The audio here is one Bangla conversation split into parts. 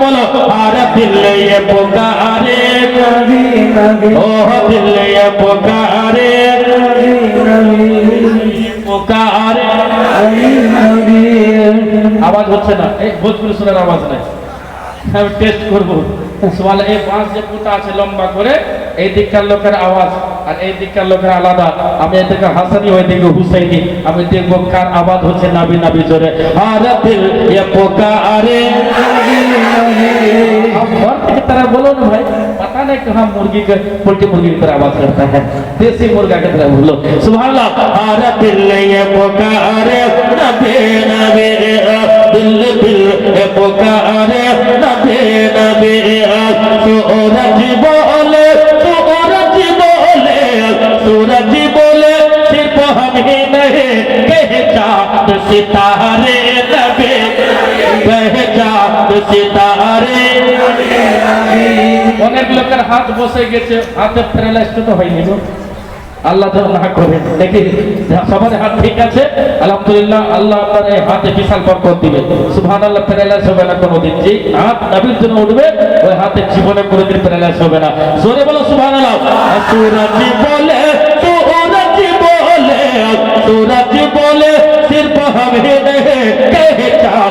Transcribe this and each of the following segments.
বলো, আর দিলে পোকারে। ও দিলে পোকারে। পোকারে। আওয়াজ হচ্ছে না। এই ভোজপুরি শোনার আওয়াজ নাই। আমি টেস্ট করব। সোয়ালে এই বাঁশ যে পোতা আছে লম্বা করে এই দিককার লোকের আওয়াজ আর এই দিককার লোকের আলাদা আমি এদিকে হাসানি ওই দিকে হুসাইনি আমি দেখবো কার আওয়াজ হচ্ছে নাবি নাবি জোরে আর দিল এ পোকারে हम घर की तरह बोलो ना भाई पता नहीं कहाँ मुर्गी के पोल्ट्री मुर्गी की तरह आवाज करता है देसी मुर्गा की तरह बोलो सुबह अल्लाह आर दिल ये पुकारे नबी नबी दिल दिल ये पुकारे नबी नबी सूरज बोले অনেক লোকের হাত বসে গেছে হাতে প্যারালাইজ তো হয়নি আল্লাহ যেন না করেন দেখি সবার হাত ঠিক আছে? আলহামদুলিল্লাহ আল্লাহ আপনার হাতে বিশাল বরকত দিবে। সুবহান আল্লাহ প্যারালাইজ হবে না কোনোদিন। যে হাত নবীর জন্য উঠবে ওই হাতে জীবনে কোনোদিন প্যারালাইজ হবে না। সরে বলো সুবহান আল্লাহ বলে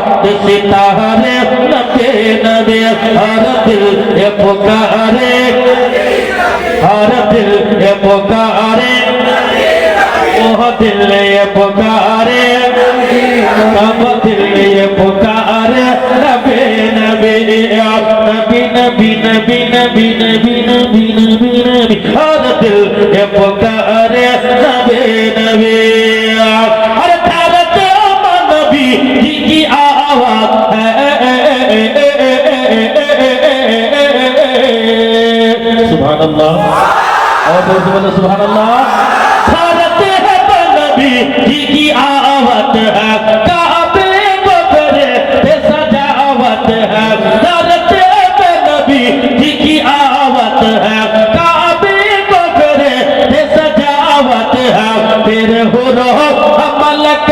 सितारे नबे नबे हर दिल ये पुकारे हर दिल ये पुकारे ओह दिल ये पुकारे कब दिल বলতে বলো সুহান आवत है काबे बबरे पे सजावत है दरते पे नबी जी की आवत है काबे बबरे पे सजावत है फिर हो रहो मलक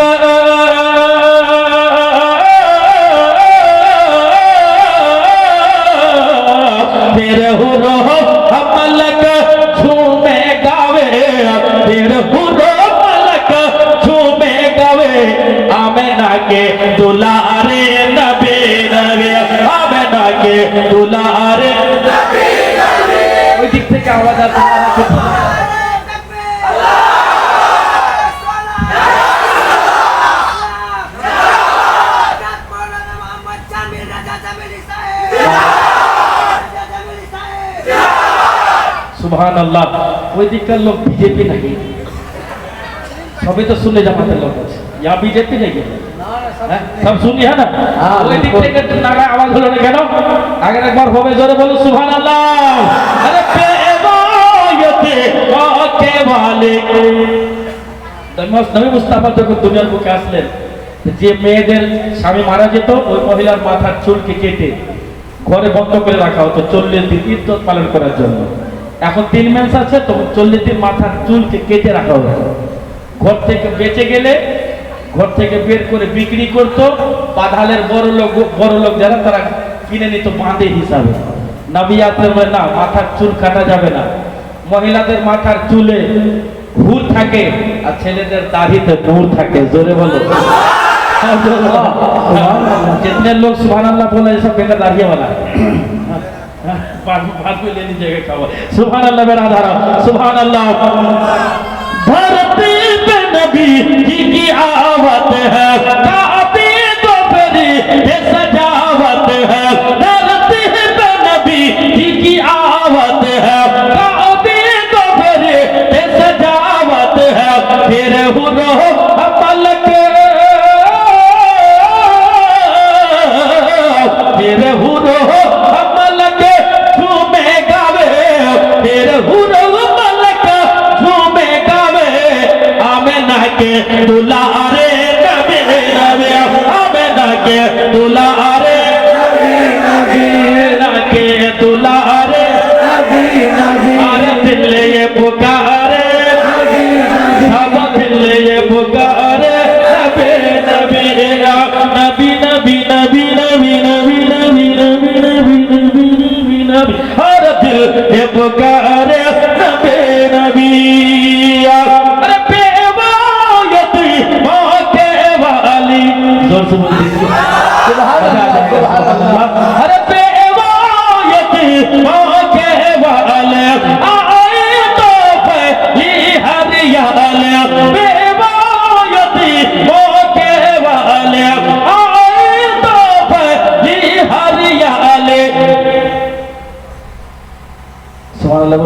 फिर हो रहो मलक সুবহান আল্লাহ ওই দিককার লোক বিজেপি নাকি? সবই তো শুনে জামাতের লোক আছে। ইয়া বিজেপি নাকি? হ্যাঁ, সব শুনি হ্যাঁ না? হ্যাঁ, ওই দিক থেকে নাগা আওয়াজ হলো না কেন? আগে একবার হবে জোরে বলো। সুবহান আল্লাহ আরে নবী মুস্তাফা যখন দুনিয়ার বুকে আসলেন যে মেয়েদের স্বামী মারা যেত ওই মহিলার মাথার চুলকে কেটে ঘরে বন্ধ করে রাখা হতো চল্লিশ দিন ইদ্যত পালন করার জন্য। এখন তিন মাস আছে তো চল্লিশ দিন মাথার চুলকে কেটে রাখা হতো ঘর থেকে বেঁচে গেলে ঘর থেকে বের করে বিক্রি করত বাধালের বড় লোক বড় লোক যারা তারা কিনে নিত বাঁধে হিসাবে নবী আসলেন না মাথার চুল কাটা যাবে না মহিলাদের মাথার চুলে হুর থাকে আর ছেলেদের দাড়িতে নূর থাকে জোরে বলো जितने लोग सुबह अल्लाह बोला ये सब बेकार दाढ़िया वाला है बाद बाद में ले लीजिएगा खबर सुबह अल्लाह मेरा धारा सुबह अल्लाह धरती पे नबी की आवत है। दिल ये पुकारे नबी नबी नबी नबी नबी नबी नबी नबी नबी नबी नबी हर दिल ये पुकारे नबी नबी अरे बेवायती मौके वाली जोर से बोल সুবহানাল্লাহ